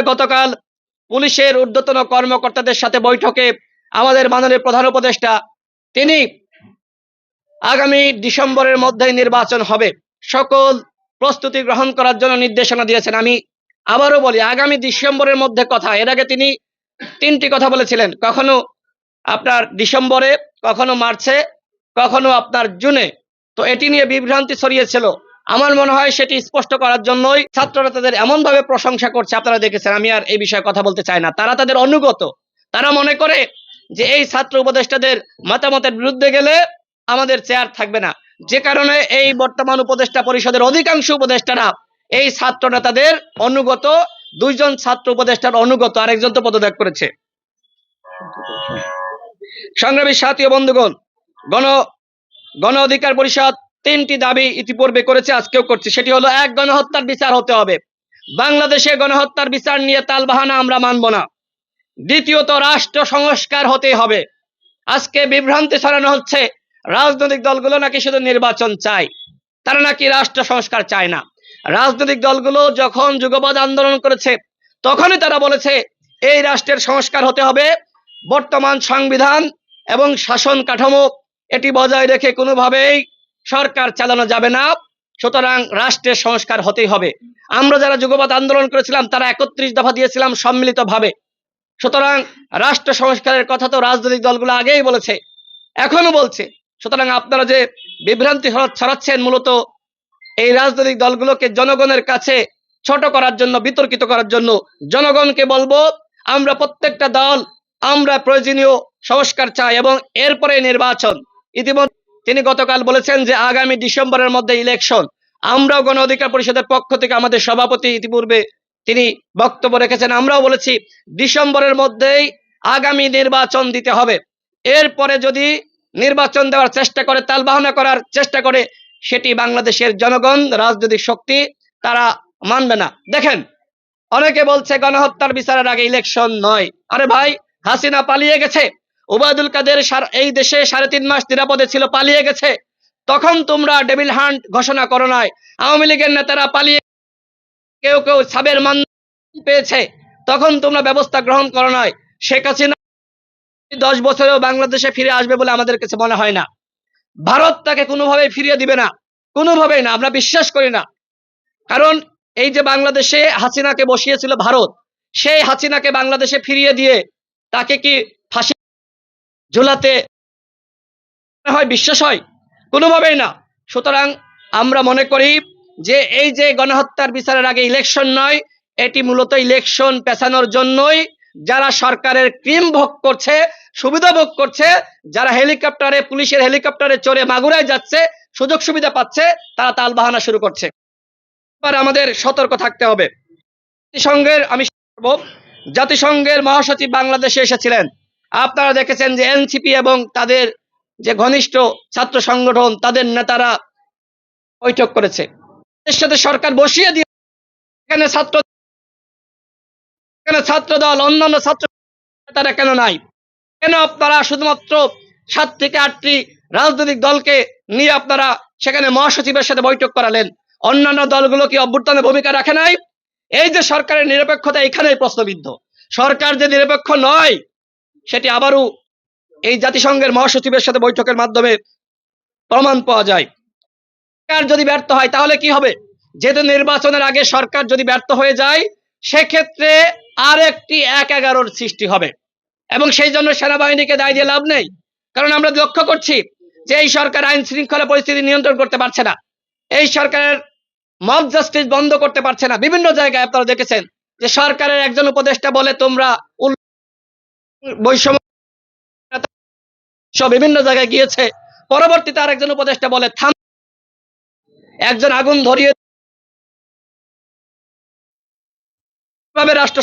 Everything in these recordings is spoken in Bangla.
যে গতকাল পুলিশের ঊর্ধ্বতন কর্মকর্তাদের সাথে বৈঠকে আমাদের মাননীয় প্রধান উপদেষ্টা, তিনি আগামী ডিসেম্বরের মধ্যেই নির্বাচন হবে। সকল প্রস্তুতি গ্রহণ করার জন্য নির্দেশনা দিয়েছেন। আমি আবারও বলি, আগামী ডিসেম্বরের মধ্যে কথা, এর আগে তিনি তিনটি কথা বলেছিলেন। কখনো আপনার ডিসেম্বরে, কখনো মার্চে, কখনো আপনার জুনে। তো এটি নিয়ে বিভ্রান্তি ছড়িয়েছিল। আমার মনে হয় সেটি স্পষ্ট করার জন্যই ছাত্ররা তাদের এমনভাবে প্রশংসা করছে, আপনারা দেখেছেন, আমি আর এই বিষয়ে কথা বলতে চাই না। তারা তাদের অনুগত। তারা মনে করে যে এই ছাত্র উপদেষ্টাদের মতামতের বিরুদ্ধে গেলে আমাদের চেয়ার থাকবে না। যে কারণে এই বর্তমান উপদেষ্টা পরিষদের অধিকাংশ উপদেষ্টারা এই ছাত্র নেতাদের অনুগত, দুইজন ছাত্র উপদেষ্টার অনুগত, আরেকজন তো পদত্যাগ করেছে। সংগ্রামী সাথী বন্ধুগণ, গণ গণ অধিকার পরিষদ তিনটি দাবি ইতিপূর্বে করেছে, আজকেও করছে। সেটি হলো, এক, গণহত্যার বিচার হতে হবে। বাংলাদেশে গণহত্যার বিচার নিয়ে তালবাহানা আমরা মানব না। দ্বিতীয়ত, রাষ্ট্র সংস্কার হতে হবে। আজকে বিভ্রান্তি ছড়ানো হচ্ছে, রাজনৈতিক দলগুলো নাকি শুধু নির্বাচন চায়? তারা নাকি রাষ্ট্র সংস্কার চায় না। রাজনৈতিক দলগুলো যখন যুগপৎ আন্দোলন করেছে, তখনই তারা বলেছে, এই রাষ্ট্রের সংস্কার হতে হবে। বর্তমান সংবিধান এবং শাসন কাঠামো, এটি বজায় রেখে কোনোভাবেই সরকার চালানো যাবে না। সুতরাং রাষ্ট্রের সংস্কার হতেই হবে। আমরা যারা যুগপৎ আন্দোলন করেছিলাম, তারা একত্রিশ দফা দিয়েছিলাম সম্মিলিতভাবে। সুতরাং রাষ্ট্র সংস্কারের কথা তো রাজনৈতিক দলগুলো আগেই বলেছে এখনও বলছে। সুতরাং আপনারা যে বিভ্রান্তি ছড়াচ্ছেন মূলত এই রাজনৈতিক দলগুলোকে জনগণের কাছে ছোট করার জন্য, বিতর্কিত করার জন্য, জনগণকে বলব, আমরা প্রত্যেকটা দল, আমরা প্রয়োজনীয় সংস্কার চাই এবং এরপরে নির্বাচন। ইতিমধ্যে তিনি গতকাল বলেছেন যে আগামী ডিসেম্বরের মধ্যে ইলেকশন আমরাও গণ অধিকার পরিষদের পক্ষ থেকে আমাদের সভাপতি ইতিপূর্বে তিনি বক্তব্য রেখেছেন। আমরাও বলেছি, ডিসেম্বরের মধ্যেই আগামী নির্বাচন দিতে হবে। এরপরে যদি নির্বাচন দেওয়ার চেষ্টা করে, তালবাহনা করার চেষ্টা করে, সেটি বাংলাদেশের জনগণ, রাজনৈতিক শক্তি, তারা মানবে না। দেখেন, অনেকে বলছে গণহত্যার বিচারের আগে ইলেকশন নয়। আরে ভাই, হাসিনা পালিয়ে গেছে। ওবায়দুল কাদের এই দেশে সাড়ে তিন মাস নিরাপদে ছিল, পালিয়ে গেছে। তখন তোমরা ডেভিল হান্ট ঘোষণা করো নাই। আওয়ামী লীগের নেতারা পালিয়ে কেউ কেউ সাবের মান পেয়েছে। তখন তোমরা ব্যবস্থা গ্রহণ করো নাই। শেখ হাসিনা দশ বছরেও বাংলাদেশে ফিরে আসবে বলে আমাদের কাছে মনে হয় না। ভারত তাকে কোনোভাবেই ফিরিয়ে দিবে না। কোনোভাবেই না, আমরা বিশ্বাস করি না। কারণ এই যে বাংলাদেশে হাসিনাকে বসিয়েছিল ভারত, সেই হাসিনাকে বাংলাদেশে ফিরিয়ে দিয়ে তাকে কি ফাঁসি ঝুলাতে হয়, বিশ্বাস হয়? কোনোভাবেই না। সুতরাং আমরা মনে করি যে এই যে গণহত্যার বিচারের আগে ইলেকশন নয়, এটি মূলত ইলেকশন পেছানোর জন্যই যারা সরকারের ক্রিম ভোগ করছে, সুবিধা ভোগ করছে, যারা হেলিকপ্টারে, পুলিশের হেলিকপ্টারে চড়ে মাগুরায় যাচ্ছে, সুযোগ সুবিধা পাচ্ছে, তারা তাল বাহানা শুরু করছে। এবার আমাদের সতর্ক থাকতে হবে। জাতিসংঘের, আমি জাতিসংঘের মহাসচিব বাংলাদেশে এসেছিলেন। আপনারা দেখেছেন যে এনসিপি এবং তাদের যে ঘনিষ্ঠ ছাত্র সংগঠন, তাদের নেতারা বৈঠক করেছে। এর সাথে সরকার বসিয়ে দিয়ে এখানে ছাত্র এখানে ছাত্র দল, অন্যান্য ছাত্র নেতারা কেন নাই? কেন আপনারা শুধুমাত্র সাত থেকে আটটি রাজনৈতিক দলকে নিয়ে আপনারা সেখানে মহাসচিবের সাথে বৈঠক করালেন? অন্যান্য দলগুলো কি অভ্যুত্থানে ভূমিকা রাখে নাই? এই যে সরকারের নিরপেক্ষতা এখানেই প্রশ্নবিদ্ধ। সরকার যে নিরপেক্ষ নয় সেটি আবারও এই জাতিসংঘের মহাসচিবের সাথে বৈঠকের মাধ্যমে প্রমাণ পাওয়া যায়। সরকার যদি ব্যর্থ হয়, তাহলে কি হবে? যেহেতু নির্বাচনের আগে সরকার যদি ব্যর্থ হয়ে যায়, সেক্ষেত্রে আর একটি এক এগারোর সৃষ্টি হবে। এবং সেই জন্য সেনাবাহিনীকে দায় দিয়ে লাভ নেই। কারণ আমরা লক্ষ্য করছি যে এই সরকার আইন শৃঙ্খলা পরিস্থিতি নিয়ন্ত্রণ করতে পারছে না। এই সরকারের মব জাস্টিস বন্ধ করতে পারছে না। বিভিন্ন জায়গায় আপনারা দেখেছেন যে সরকারের একজন উপদেষ্টা বলে, তোমরা বৈষম্য সব বিভিন্ন জায়গায় গিয়েছে। পরবর্তীতে উপদেষ্টা বলে, থাম একজন আগুন ধরিয়ে রাষ্ট্র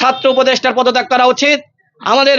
ছাত্র উপদেষ্টার পদত্যাগ করা উচিত। আমাদের